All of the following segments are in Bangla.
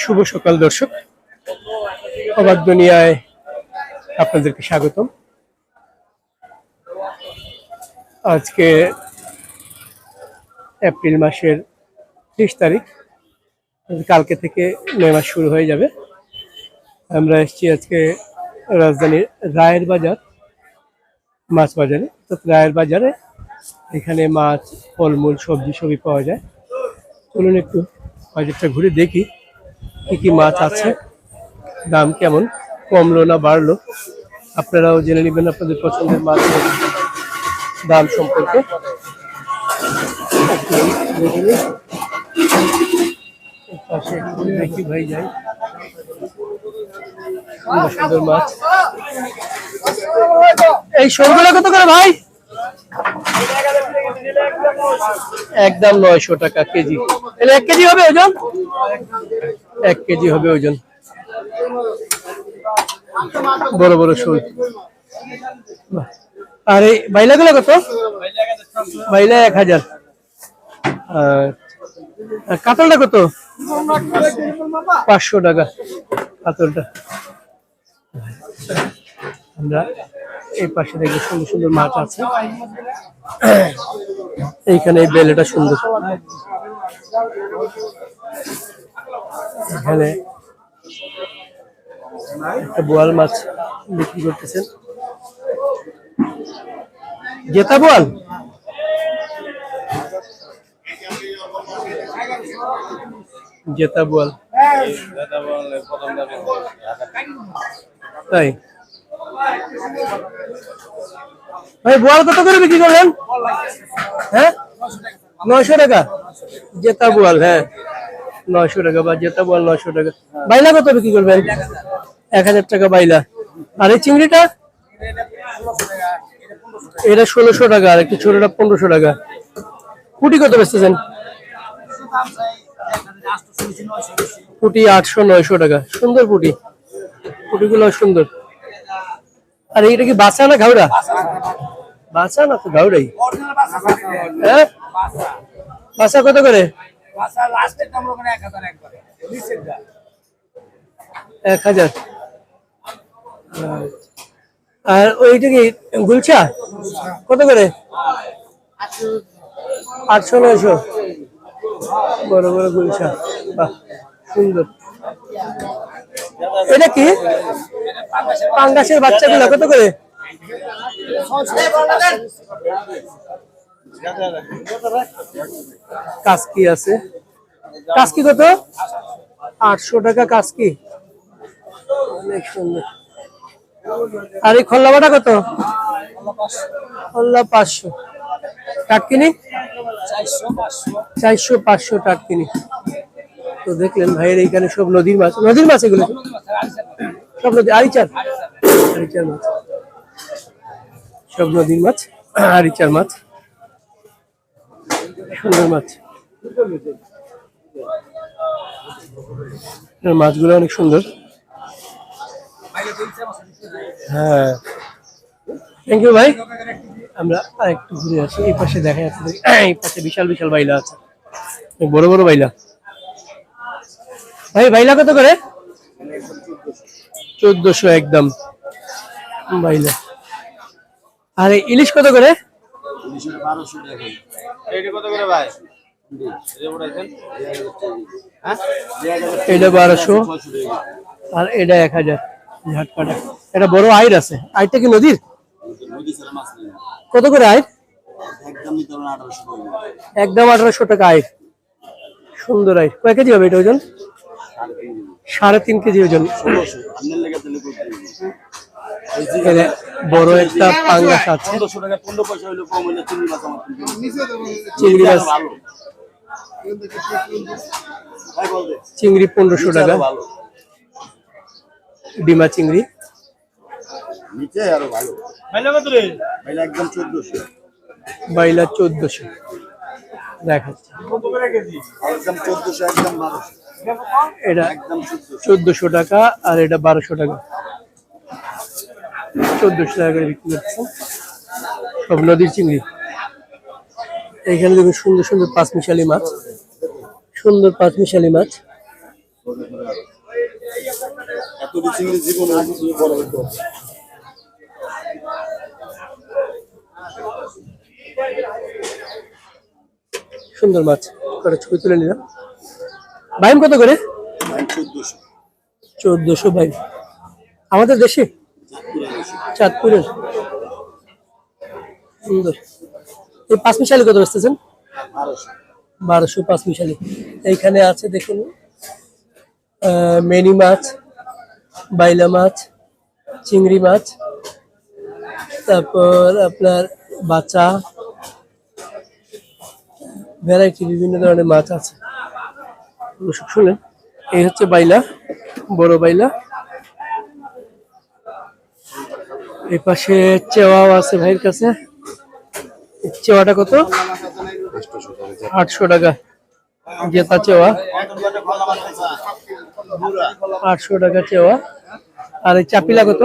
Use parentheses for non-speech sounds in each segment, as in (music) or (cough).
শুভ সকাল, দর্শক। অবাক দুনিয়ায় আপনাদেরকে স্বাগতম। আজকে এপ্রিল মাসের ত্রিশ তারিখ, কালকে থেকে মে মাস শুরু হয়ে যাবে। আমরা এসেছি আজকে রাজধানীর রায়ের বাজার, মাছ বাজারে। তো রায়ের বাজারে এখানে মাছ, ফলমূল, সবজি সবই পাওয়া যায়। চলুন একটু বাজারটা ঘুরে দেখি কি কি মাছ আছে, দাম কেমন, কমলো না বাড়লো? আপনারাও জেনে নেবেন আপনাদের পছন্দের মাছ দাম সম্পর্কে। ভাই যাই। সুন্দর মাছ। এই শোলগুলো কত করে ভাই? একদম নয়শো টাকা কেজি। এলে এক কেজি হবে ওজন? এক কেজি হবে ওজন। বড় বড় শোল। আর এই বাইলাগুলো কত? বাইলা এক হাজার। আর আর কাতলটা কত? পাঁচশো টাকা কাতলটা। আমরা এই পাশে দেখি সুন্দর সুন্দর মাছ আছে। এইখানে এই বেলেটা সুন্দর। এখানে একটা বোয়াল মাছ বিক্রি করতেছেন। জেতা বোয়াল? জেতা বোয়াল। তাই? ভাই, বোয়াল কত করে বিক্রি করলেন? হ্যাঁ? নয়শো টাকা। জেতা বোয়াল হ্যাঁ। নয়শো টাকা বা জেতা বোয়াল নয়শো টাকা। বাইলা কত বিক্রি করবেন? এক হাজার টাকা বাইলা। আর এই চিংড়িটা? এটা ষোলোশো টাকা, আর একটু ছোটটা পনেরোশো টাকা। পুটি কত বেচতেছেন? পুটি আটশো নয়শো টাকা। সুন্দর পুটি পুটিগুলো সুন্দর। আর এইটা কি বাসা না ঘাউড়া? বাসা না তো ঘাউড়াই। হ্যাঁ? বাসা। কত করে? এক হাজার আর ওইটা কি গুলছা কত করে? আটশো নয়শো। বড় বড় গুলছা বাহ সুন্দর। এটা কি? পাঙ্গাসের বাচ্চাগুলো, কত করে? কাসকি আছে। কাসকি কত? আটশো টাকা কাসকি। অনেক সুন্দর। আর এই খল্লা বাটা কত? খোল্লা পাঁচশো। টাটকিনি? চারশো পাঁচশো। টাটকিনি। তো দেখলেন ভাইয়ের এইখানে সব নদীর মাছ নদীর মাছ এগুলো সব নদী, আরিচার। আরিচার মাছ। সব নদীর মাছ, আরিচার মাছ। সুন্দর মাছ। মাছগুলো অনেক সুন্দর। হ্যাঁ। থ্যাংক ইউ ভাই। আমরা আরেকটু ঘুরে আসি। এই পাশে দেখা যাচ্ছে এই পাশে বিশাল বিশাল বাইলা আছে। বড় বড় বাইলা। ভাই বাইলা কত করে? চোদ্দশো একদম। বাইলা। আর ইলিশ কত করে? এটা বারোশো। আর এটা এক হাজার। ঝাটকাটা এটা বড় আইর আছে। আইরটা কি নদীর? কত করে আইর? একদম আঠারোশো টাকা আইর। সুন্দর আইর। কয় কেজি হবে এটা ওজন? সাড়ে তিন কেজি ওজন। বড় একটা পাঙ্গাস আছে। চিংড়ি মাছ। চিংড়ি পনেরোশো টাকা। ডিমা চিংড়ি। নিচে আরও ভালো ভাইলা একদম চোদ্দশো বাইলা চোদ্দশো দেখাচ্ছে একদম চোদ্দশো একদম বারোশো। এটা চোদ্দশো টাকা আর এটা বারোশো টাকা। চোদ্দশো টাকা করে বিক্রি করতেছেন সব নদীর চিংড়ি। এইখানে দেখুন সুন্দর সুন্দর পাঁচ মিশালি মাছ। সুন্দর পাঁচ মিশালি মাছ সুন্দর মাছ। করে ছবি তুলে নিলাম। বাইম কত করে? চোদ্দশো। বাইম আমাদের দেশে? চাঁদপুরের। সুন্দর। এই পাঁচ মিশালি কত বেচতেছেন? বারোশো পাঁচ মিশালি। এইখানে আছে দেখুন আহ, মেনি মাছ বাইলা মাছ চিংড়ি মাছ তারপর আপনার বাচ্চা ভ্যারাইটি বিভিন্ন ধরনের মাছ আছে। দর্শক শুনেন এই হচ্ছে বাইলা বড় বাইলা। এই পাশে চেওয়াও আছে ভাইয়ের কাছে। চেওয়াটা কত? আটশো টাকা। জেতা চেওয়া। আটশো টাকা চেওয়া। আর এই চাপিলা কত?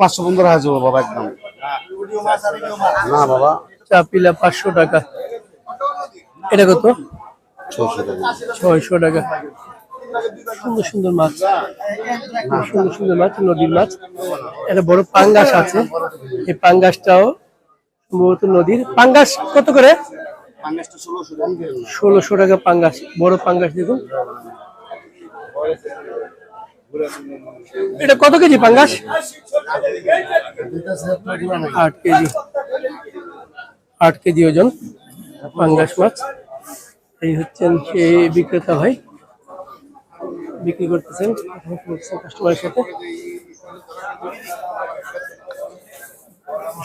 পাঁচশো পনেরো হাজার বাবা একদম। না বাবা। চাপিলা পাঁচশো টাকা। এটা কত? ছয়শো টাকা। সুন্দর সুন্দর মাছ। সুন্দর সুন্দর মাছ নদীর মাছ। একটা বড় পাঙ্গাস আছে। এই পাঙ্গাসটাও সম্ভবত নদীর। পাঙ্গাস কত করে? ষোলোশো টাকা পাঙ্গাস। বড় পাঙ্গাস দেখুন। এটা কত কেজি পাঙ্গাস? আট কেজি। আট কেজি ওজন। পাঙ্গাস মাছ। এই হচ্ছেন সেই বিক্রেতা ভাই। বিক্রি করতেছেন কাস্টমারের সাথে।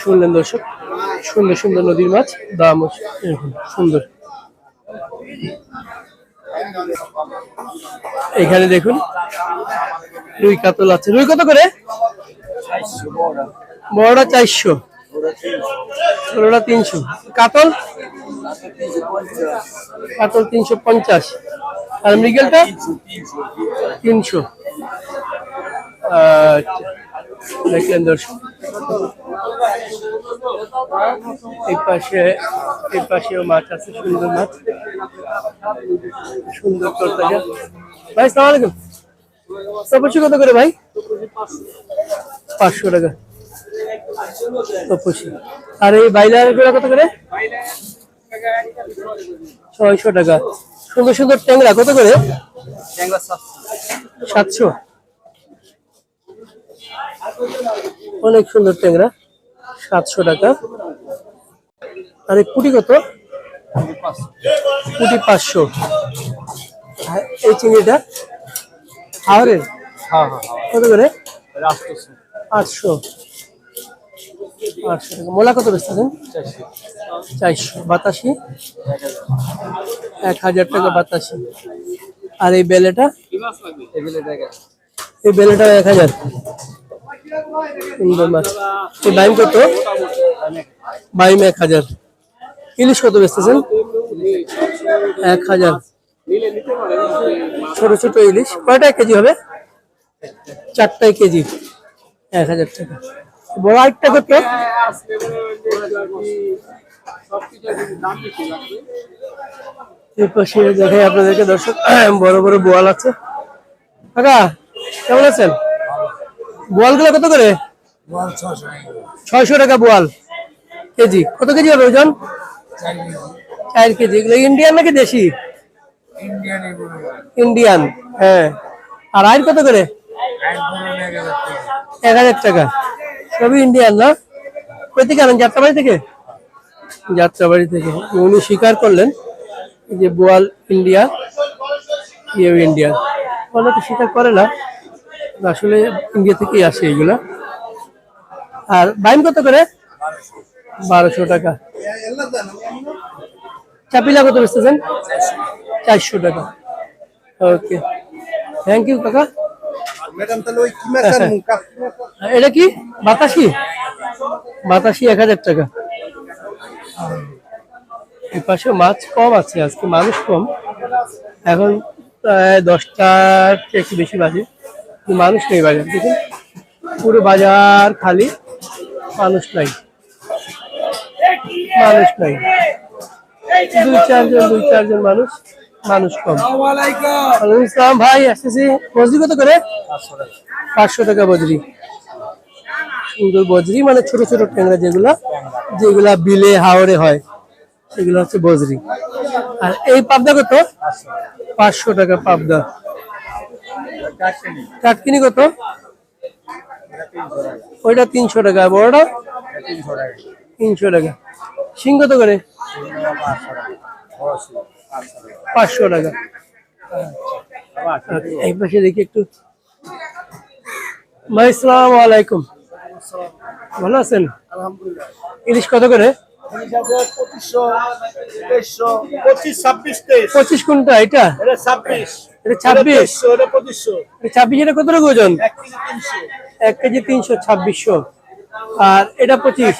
শুনলেন দর্শক, সুন্দর সুন্দর নদীর মাছ। দাম এরকম সুন্দর। এখানে দেখুন, রুই কাতল আছে। রুই কত করে? বড়টা চারশো। ষোলোটা তিনশো। কাতল? কাতল তিনশো পঞ্চাশ। আর মৃগেলটা? তিনশো। আচ্ছা দেখলেন দর্শক। এই পাশে, এই পাশেও মাছ আছে, সুন্দর মাছ সুন্দর তরতাজা ভাই সালাম আলাইকুম। তপসি কত করে ভাই? পাঁচশো টাকা। তপসি আর এই বাইলার কত করে? ছয়শো টাকা। সুন্দর সুন্দর ট্যাংরা কত করে? সাতশো। অনেক সুন্দর ট্যাংরা সাতশো টাকা। আর এই পুটি কত? পুটি পাঁচশো। এই চিংড়িটা? হাওড়ের কত করে? আটশো আটশো টাকা। মোলা কত বেচতেছেন? চারশো। বাতাসি? এক হাজার টাকা বাতাসি। আর এই বেলেটা? এই বেলেটা এক হাজার। মাছ। এই বাইম কত? বাইম এক হাজার। ইলিশ কত বেচতেছেন? এক হাজার। ছোট ছোট ইলিশ। কয়টায় কেজি হবে? চারটায় কেজি। এক হাজার টাকা। বড় আরেকটা কত দেখাই আপনাদেরকে, দর্শক, (clears throat) বড় বড় বোয়াল আছে। কাকা, কেমন আছেন? বোয়ালগুলো কত করে? ছয়শো টাকা বোয়াল। কেজি, কত কেজি হবে ওজন? চার কেজি। এগুলো ইন্ডিয়ান নাকি দেশি? ইন্ডিয়ান। হ্যাঁ। আর আয়ের কত করে? এক হাজার টাকা। সবই ইন্ডিয়ান না। কই থেকে আনেন? যাত্রাবাড়ি থেকে? যাত্রাবাড়ি থেকে। উনি স্বীকার করলেন যে বোয়াল ইন্ডিয়া ইয়েও ইন্ডিয়ান অনেকে স্বীকার করে না। আসলে ইন্ডিয়া থেকেই আসে এগুলা। আর বাইন কত করে? বারোশো টাকা। চাপিলা কত বেচতেছেন? চারশো টাকা। ওকে। থ্যাংক ইউ কাকা। ম্যাডাম তাহলে ওই কি মাছ আর এটা কি? বাতাসি? বাতাসি এক হাজার টাকা। এই পাশে মাছ কম আছে আজকে মানুষ কম। এখন প্রায় দশটার একটু বেশি বাজে। মানুষ নেই বাজার দেখুন। পুরো বাজার খালি মানুষ নাই। মানুষ নাই। দুই চারজন দুই চারজন মানুষ। মানুষ কম। ওয়ালাইকুম ইসলাম ভাই আসতেছি বজরি কত করে? পাঁচশো টাকা বজরি। সুন্দর বজরি মানে ছোট ছোট ট্যাংরা যেগুলা যেগুলা বিলে হাওড়ে হয় সেগুলো হচ্ছে বজরি। আর এই পাবদা কত? পাঁচশো টাকা পাবদা। কাটকিনি কত? ওইটা তিনশো টাকা বড়টা তিনশো টাকা। শিং কত করে? পাঁচশো টাকা। আচ্ছা, এই পাশে দেখি একটু। ভাই সালাম আলাইকুম। ভালো আছেন? ইলিশ কত করে? পঁচিশ কোনটা এটা? ছাব্বিশ। এটা ছাব্বিশ? এটা কত টাকা ওজন? এক কেজি তিনশো। ছাব্বিশশো। আর এটা পঁচিশ?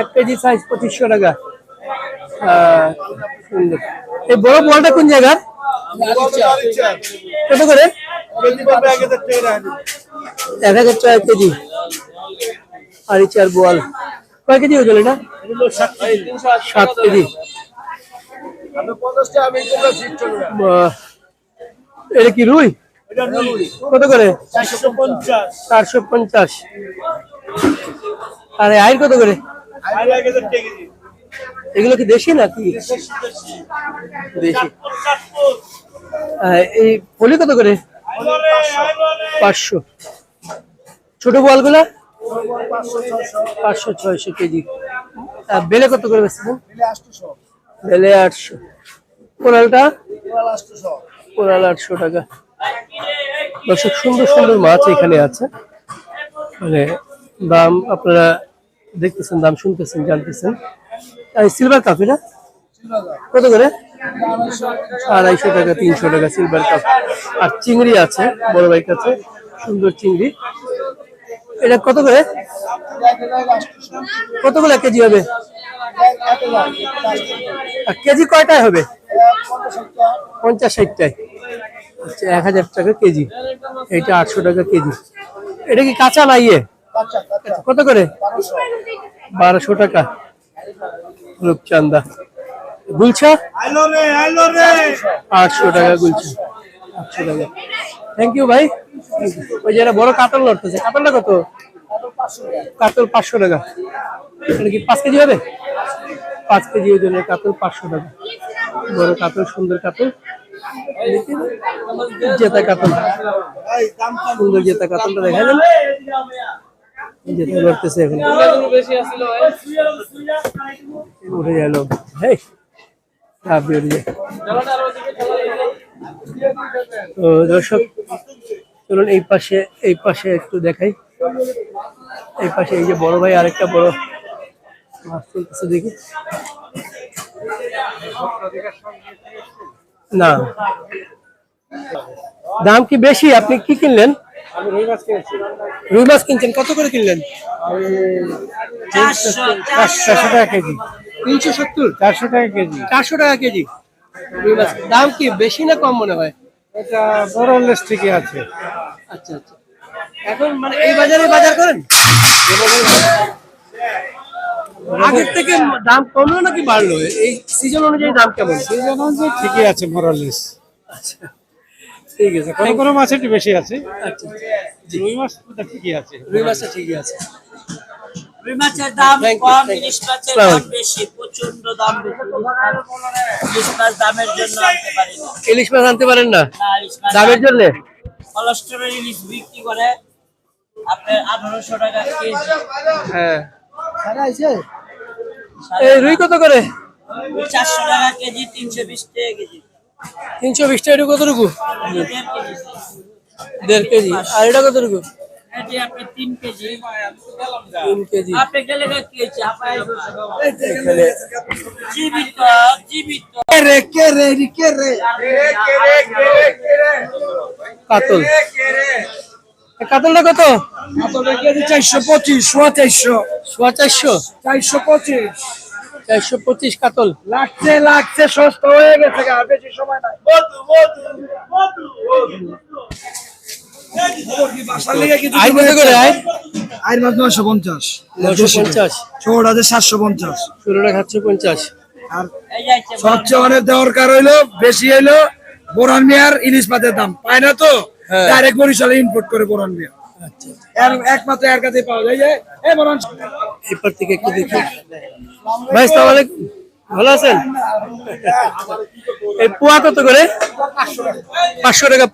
এক কেজি সাইজ পঁচিশশো টাকা। সুন্দর এই বড় বলটা কোন জায়গার? কত করে? এক হাজার টাকা কেজি। আর চার বোয়াল। কয় কেজি ওজন এটা? সাত কেজি। এটা কি রুই? কত করে? চারশো পঞ্চাশ। আর আয়ের কত করে আর এক হাজার টাকা কেজি। এগুলো কি দেশি নাকি দেশি। এই পলি কত করে। পাঁচশো ছোট বলগুলা পাঁচশো, ছয়শো। পাঁচশো ছয়শো কেজি বেলে কত করে আটশোশো। বেলে আটশো কোরালটা কোরাল আটশো টাকা দর্শক সুন্দর সুন্দর মাছ এখানে আছে মানে দাম আপনারা দেখতেছেন দাম শুনতেছেন জানতেছেন সিলভার কাপ এটা? কত করে? আড়াইশো টাকা তিনশো টাকা সিলভার কাপ আর চিংড়ি আছে বড় ভাই কাছে সুন্দর চিংড়ি। এটা কত করে? কত করে কেজি হবে? আর কেজি কয়টায় হবে? পঞ্চাশ ষাটটায়। আচ্ছা এক হাজার টাকা কেজি। এটা আটশো টাকা কেজি। এটা কি কাঁচা না ইয়ে? কত করে? বারোশো টাকা। রূপচান্দা গুলছা। আটশো টাকা গুলছা আটশো টাকা। থ্যাংক ইউ ভাই। ওই যে একটা বড় কাতল লড়তেছে কাতলটা কত? কাতল পাঁচশো টাকা। এটা কি পাঁচ কেজি হবে? পাঁচ কেজি ওজনের কাতল পাঁচশো টাকা। বড় কাতল, সুন্দর কাতল। জেতা কাতল। সুন্দর জেতা কাতলটা দেখা যান জেতা লড়তেছে এখন। উঠে গেল। তো দর্শক, চলুন এই পাশে এই পাশে একটু দেখাই। এই পাশে এই যে বড় ভাই, আরেকটা বড় মাছ তুলতেছে দেখি। না। দাম কি বেশি? আপনি কি কিনলেন? আমি রুই মাছ কিনেছি। রুই মাছ কিনছেন? কত করে কিনলেন? চারশো টাকা কেজি। তিনশো সত্তর? চারশো টাকা কেজি। চারশো টাকা কেজি? রুই মাছ দাম কি বেশি না কম মনে হয়? এটা বড়লেস ঠিকই আছে। আচ্ছা আচ্ছা। এখন মানে এই বাজারে বাজার করেন? আগের থেকে দাম কমলো নাকি বাড়লো? এই সিজন অনুযায়ী দাম কেমন? সিজন অনুযায়ী ঠিকই আছে মোরালেস আচ্ছা। ঠিক আছে কোনো কোনো মাছ একটু বেশি আছে। আচ্ছা রুই মাছ ঠিকই আছে। রুই মাছটা ঠিকই আছে। রুই মাছের দাম কম ইলিশ মাছের দাম বেশি প্রচণ্ড দাম ইলিশ মাছ দামের জন্য আনতে পারি না। ইলিশ মাছ আনতে পারেন না? দামের জন্য? কোলেস্টেরল ইলিশ বিক্রি করে আপনার আঠারোশো টাকা কেজি। হ্যাঁ। এই রুই কত করে? চারশো টাকা কেজি তিনশো বিশ টাকা কেজি। তিনশো বিশ টাকা এটা কতটুকু? দেড় কেজি। কেজি আর এটা কতটুকু? তিন কেজি। কেজি কেজি কাতল। কাতলটা কত? চারশো পঁচিশ সোয়া চারশো। সোয়া চারশো? চারশো পঁচিশ। চারশো পঁচিশ কাতল। লাগছে লাগছে সস্তা হয়ে গেছে আর বেশি সময় নাই। মাছ নয়শো পঞ্চাশ। ছোট সাতশো পঞ্চাশ। ষোলোটা সাতশো পঞ্চাশ। আর সবচেয়ে অনেক দরকার হইল বেশি হইল বোরান মিয়ার ইলিশ মাছের দাম। পায় না তো? হ্যাঁ। ডাইরেক্ট বরিশালে ইম্পোর্ট করে বোরান মিয়া। এর একমাত্র পাওয়া যায়। থেকে একটু দেখি? আলাইকুম। ভালো আছেন? এই কত করে? পাঁচশো টাকা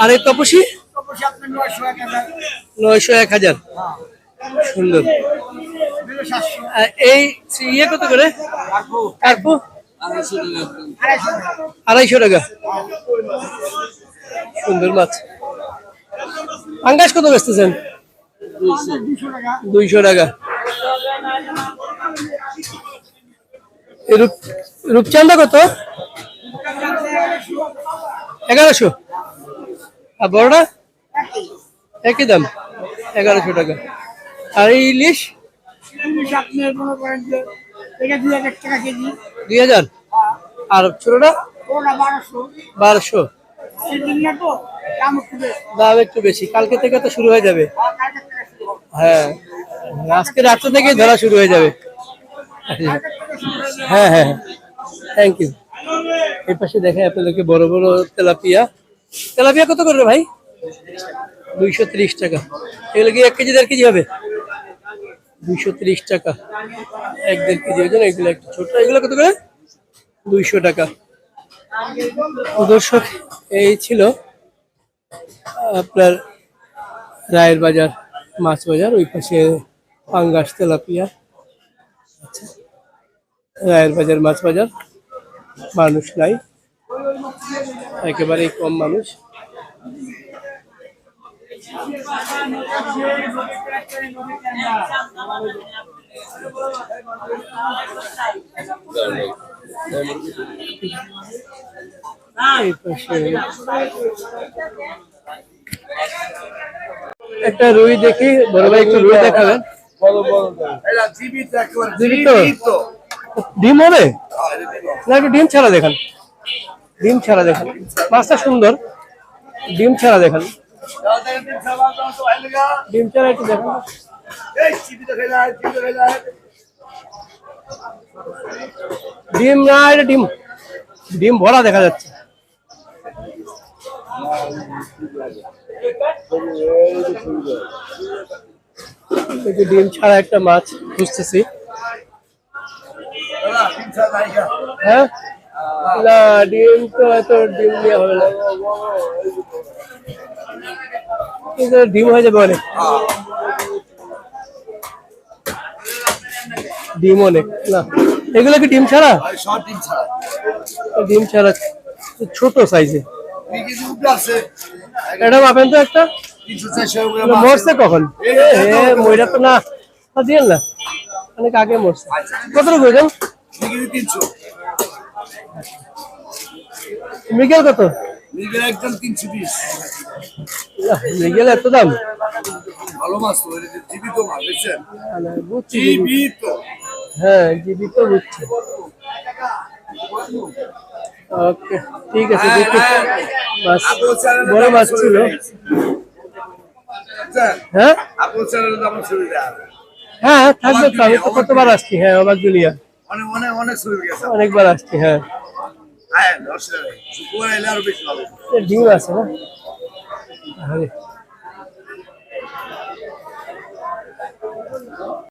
আর এই তপসি? নয়শো এক হাজার। সুন্দর। এই ইয়ে কত করে? কার্পু? আড়াইশো টাকা। সুন্দর মাছ। পাঙ্গাস কত বেচতেছেন? দুইশো টাকা। এই রূপ- রূপচাঁদা কত? এগারোশো। আর বড়টা? একই দাম এগারোশো টাকা। আর এই ইলিশ? দুই হাজার। আর ছোটটা? বারোশো। বারোশো। দাম একটু বেশি। কালকে থেকে তো শুরু হয়ে যাবে। হ্যাঁ। আজকে রাত্রে থেকেই ধরা শুরু হয়ে যাবে। হ্যাঁ হ্যাঁ থ্যাংক ইউ এই পাশে দেখে আপনাদেরকে বড় বড় তেলাপিয়া। তেলাপিয়া কত করে ভাই? দুইশো ত্রিশ টাকা। এগুলো কি এক কেজি, দেড় কেজি হবে? দুইশো ত্রিশ টাকা। এক, দেড় কেজি ওজন এগুলো একটু ছোট। এগুলো কত করে? দুইশো টাকা। দর্শক, এই ছিল আপনার রায়ের বাজার, মাছ বাজার, ওই পাশে পাঙ্গাস, তেলাপিয়া আচ্ছা রায়ের বাজার, মাছ বাজার, মানুষ নাই, একেবারেই কম মানুষ। এই পাশে একটা রুই দেখি, বড় ভাই একটু রুই দেখাবেন। ডিম হবে? না, একটু ডিম ছাড়া দেখান। ডিম ছাড়া দেখান। মাছটা সুন্দর। ডিম ছাড়া দেখান। ডিম ছাড়া একটু দেখান। ডিম না, এটা ডিম। ডিম ভরা দেখা যাচ্ছে। ডিম ছাড়া একটা মাছ খুঁজতেছি। হ্যাঁ? না ডিম তো এত ডিম নিয়ে হবে না। কিন্তু ডিম হয়ে যাবে অনেক। ডিম অনেক না। এগুলো কি ডিম ছাড়া? ডিম ছাড়া। ডিম ছাড়া ছোট সাইজে এটা পাবেন তো একটা? মরছে কখন? এ মইরা তো না। দিয়েন না। অনেক আগে মরছে। কত রকম তিনশো মৃগেল কত? মিলবে একদম তিনশো মৃগেল এত দাম। ভালো মাছ তো জীবিত। মাছ বুঝছেন না, না, বুঝছি জীবিত। জীবিত হ্যাঁ জীবিত বুঝছি ওকে ঠিক আছে দেখি। মাছ বড় বাস ছিল। হ্যাঁ? সুবিধা হ্যাঁ থাকবে তো আমি তো কতবার আসছি হ্যাঁ অবাক জুলিয়া। অনেক অনেক অনেক সুবিধা গেছে। অনেকবার আসছি হ্যাঁ। হ্যাঁ ডিম আছে না?